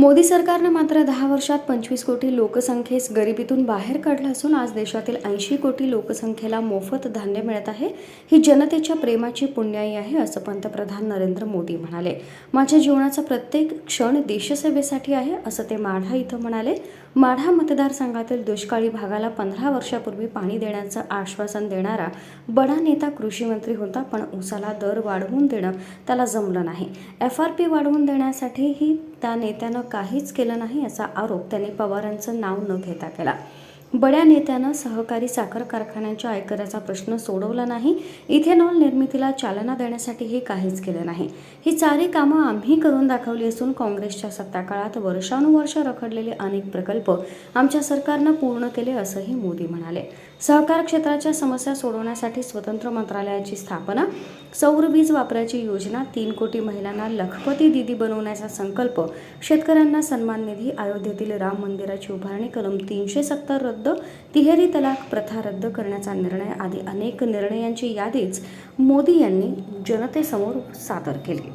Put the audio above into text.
मोदी सरकारनं मात्र दहा वर्षात पंचवीस कोटी लोकसंख्येस गरिबीतून बाहेर काढलं असून आज देशातील ऐंशी कोटी लोकसंख्येला मोफत धान्य मिळत आहे. ही जनतेच्या प्रेमाची पुण्याई आहे असं पंतप्रधान नरेंद्र मोदी म्हणाले. माझ्या जीवनाचा प्रत्येक क्षण देशसेवेसाठी आहे असं ते माढा इथं म्हणाले. माढा मतदारसंघातील दुष्काळी भागाला पंधरा वर्षापूर्वी पाणी देण्याचं आश्वासन देणारा बडा नेता कृषी मंत्री होता पण उसाला दर वाढवून देणं त्याला जमलं नाही. एफ आर पी वाढवून देण्यासाठीही त्या नेत्यानं काहीच केलं नाही असा आरोप त्यांनी पवारांचं नाव न घेता केला. बड्या नेत्यानं सहकारी साखर कारखान्यांच्या आयकराचा प्रश्न सोडवला नाही. इथेनॉल निर्मितीला चालना देण्यासाठीही काहीच केलं नाही. ही सारी कामं आम्ही करून दाखवली असून काँग्रेसच्या सत्ताकाळात वर्षानुवर्ष रखडलेले अनेक प्रकल्प आमच्या सरकारनं पूर्ण केले असंही मोदी म्हणाले. सहकार क्षेत्राच्या समस्या सोडवण्यासाठी स्वतंत्र मंत्रालयाची स्थापना सौर वीज वापराची योजना तीन कोटी महिलांना लखपती दिदी बनवण्याचा संकल्प शेतकऱ्यांना सन्मान निधी अयोध्येतील राम मंदिराची उभारणी कलम तीनशे सत्तर रद्द तिहेरी तलाक प्रथा रद्द करण्याचा निर्णय आदी अनेक निर्णयांची यादीच मोदी यांनी जनतेसमोर सादर केली.